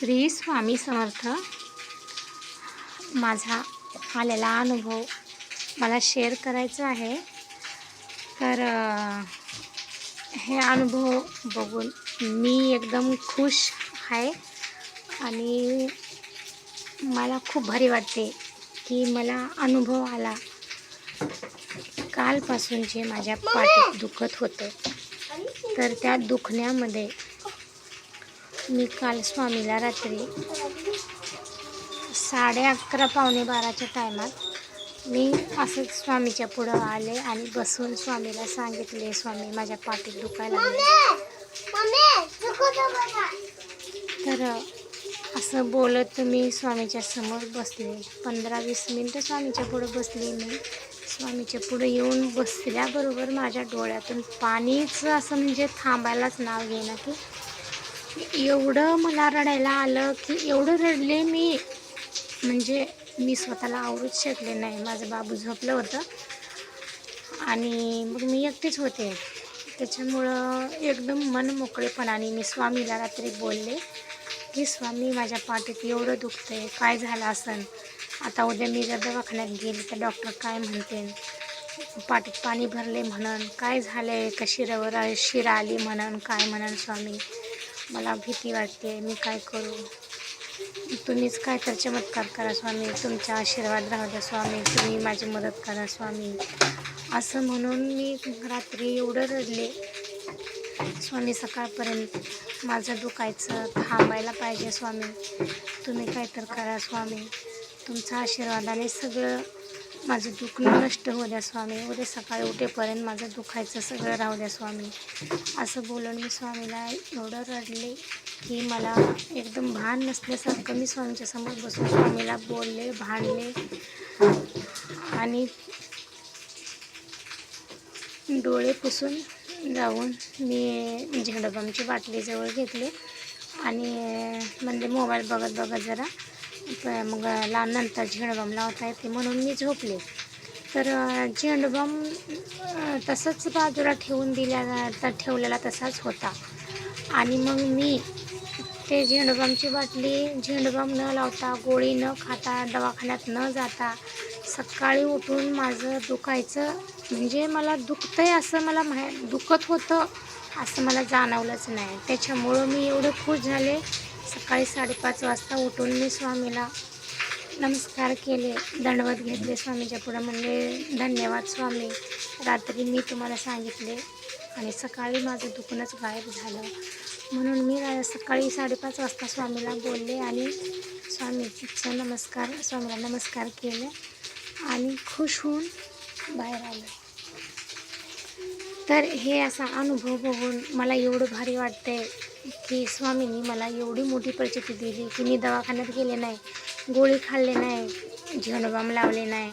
श्री स्वामी समर्थ. माझा आलेला अनुभव मला शेअर करायचा आहे. तर हे अनुभव बघून मी एकदम खुश आहे आणि मला खूप भारी वाटते की मला अनुभव आला. कालपासून जे माझ्या पाठीत दुखत होतं तर त्या दुखण्यामध्ये मी काल स्वामीला रात्री साडे अकरा पावणे बाराच्या टायमात मी असंच स्वामीच्या पुढं आले आणि बसून स्वामीला सांगितले स्वामी माझ्या पाठीत दुखायला तर असं बोलत मी स्वामीच्या समोर बसले. पंधरा वीस मिनटं स्वामीच्या पुढं बसले मी. स्वामीच्या पुढं येऊन बसल्याबरोबर माझ्या डोळ्यातून पाणीच असं म्हणजे थांबायलाच नाव घेईना की एवढं मला रडायला आलं की एवढं रडले मी. म्हणजे मी स्वतःला आवरूच शकले नाही. माझं बाबू झोपलं होतं. आणि मग मी एकटीच होते. त्याच्यामुळं एकदम मन मोकळेपणाने मी स्वामीला रात्री बोलले की स्वामी माझ्या पाठीत एवढं दुखतं आहे काय झालं असन? आता उद्या मी जर दवाखान्यात गेली तर डॉक्टर काय म्हणते पाठीत पाणी भरले म्हणन. काय झालं आहे कशी रवर शिरा आली म्हणन? काय म्हणन स्वामी? मला भीती वाटते मी काय करू? तुम्हीच काय तर चमत्कार करा स्वामी तुमचा आशीर्वाद राहू द्या स्वामी तुम्ही माझी मदत करा स्वामी. असं म्हणून मी रात्री एवढं रडले. स्वामी सकाळपर्यंत माझं दुखायचं थांबायला पाहिजे स्वामी. तुम्ही काय तर करा स्वामी. तुमच्या आशीर्वादाने सगळं माझं दुखणं नष्ट होऊ द्या स्वामी. उद्या सकाळी उठेपर्यंत माझं दुखायचं सगळं राहू द्या स्वामी. असं बोलून मी स्वामीला एवढं रडले की मला एकदम भान नसल्यासारखं मी स्वामीच्या समोर बसून स्वामीला बोलले भांडले. आणि डोळे पुसून जाऊन मी झेंडोबामची बाटली जवळ घेतली आणि म्हणजे मोबाईल बघत बघत जरा मग ला नंतर झेंडोबाम लावता येते म्हणून मी झोपले. तर झेंडूबाम तसंच बाजूला ठेवून दिल्या तर ठेवलेला तसाच होता. आणि मग मी ते झेंडोबामची बाटली झेंडूबाम न लावता गोळी न खाता दवाखान्यात न जाता सकाळी उठून माझं दुखायचं म्हणजे मला दुखतंय असं मला माहि दुखत होतं असं मला जाणवलंच नाही. त्याच्यामुळं मी एवढं खुश झाले सकाळी साडेपाच वाजता उठून मी स्वामीला नमस्कार केले दंडवत घेतले स्वामीच्या पुढं. म्हणले धन्यवाद स्वामी. रात्री मी तुम्हाला सांगितले आणि सकाळी माझं दुखणंच गायब झालं. म्हणून मी सकाळी साडेपाच वाजता स्वामीला बोलले आणि स्वामीचं नमस्कार स्वामीला नमस्कार केले आणि खुश होऊन बाहेर आले. तर हे असा अनुभव बघून मला एवढं भारी वाटते की स्वामींनी मला एवढी मोठी परिस्थिती दिली की मी दवाखान्यात गेले नाही गोळी खाल्ले नाही झेंडोबाम लावले नाही.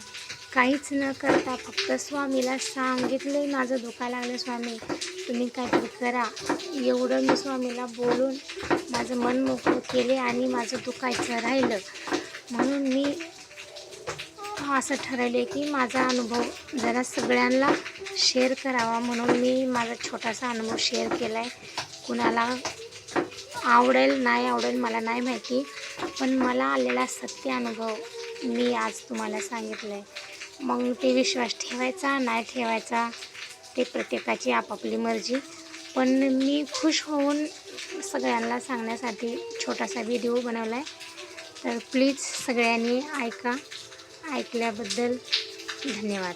काहीच न करता फक्त स्वामीला सांगितले माझं धोका लागलं स्वामी तुम्ही काहीतरी करा. एवढं मी स्वामीला बोलून माझं मन मोकळं केले आणि माझं दुखायचं राहिलं. म्हणून मी असं ठरवले की माझा अनुभव जरा सगळ्यांना शेअर करावा म्हणून मी माझा छोटासा अनुभव शेअर केला आहे कुणाला आवडेल नाही आवडेल मला नाही माहिती. पण मला आलेला सत्य अनुभव मी आज तुम्हाला सांगितलं आहे मग ते विश्वास ठेवायचा नाही ठेवायचा ते प्रत्येकाची आपापली मर्जी. पण मी खुश होऊन सगळ्यांना सांगण्यासाठी छोटासा व्हिडिओ बनवला आहे तर प्लीज सगळ्यांनी ऐका. ऐकल्याबद्दल धन्यवाद.